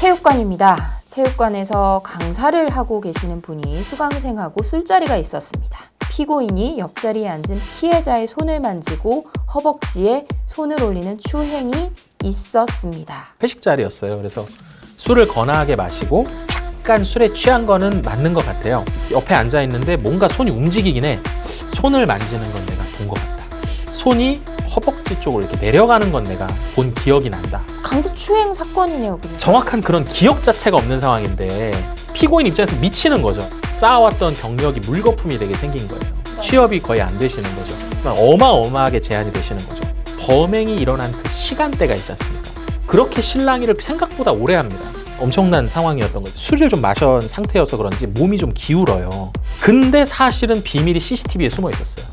체육관입니다. 체육관에서 강사를 하고 계시는 분이 수강생하고 술자리가 있었습니다. 피고인이 옆자리에 앉은 피해자의 손을 만지고 허벅지에 손을 올리는 추행이 있었습니다. 회식 자리였어요. 그래서 술을 거나하게 마시고 약간 술에 취한 거는 맞는 것 같아요. 옆에 앉아 있는데 뭔가 손이 움직이긴 해. 손을 만지는 건 내가 본 것 같다. 손이 허벅지 쪽으로 이렇게 내려가는 건 내가 본 기억이 난다. 강제 추행 사건이네요, 그냥. 정확한 그런 기억 자체가 없는 상황인데 피고인 입장에서 미치는 거죠. 쌓아왔던 경력이 물거품이 되게 생긴 거예요. 취업이 거의 안 되시는 거죠. 그러니까 어마어마하게 제한이 되시는 거죠. 범행이 일어난 그 시간대가 있지 않습니까? 그렇게 실랑이를 생각보다 오래 합니다. 엄청난 상황이었던 거죠. 술을 좀 마신 상태여서 그런지 몸이 좀 기울어요. 근데 사실은 비밀이 CCTV에 숨어 있었어요.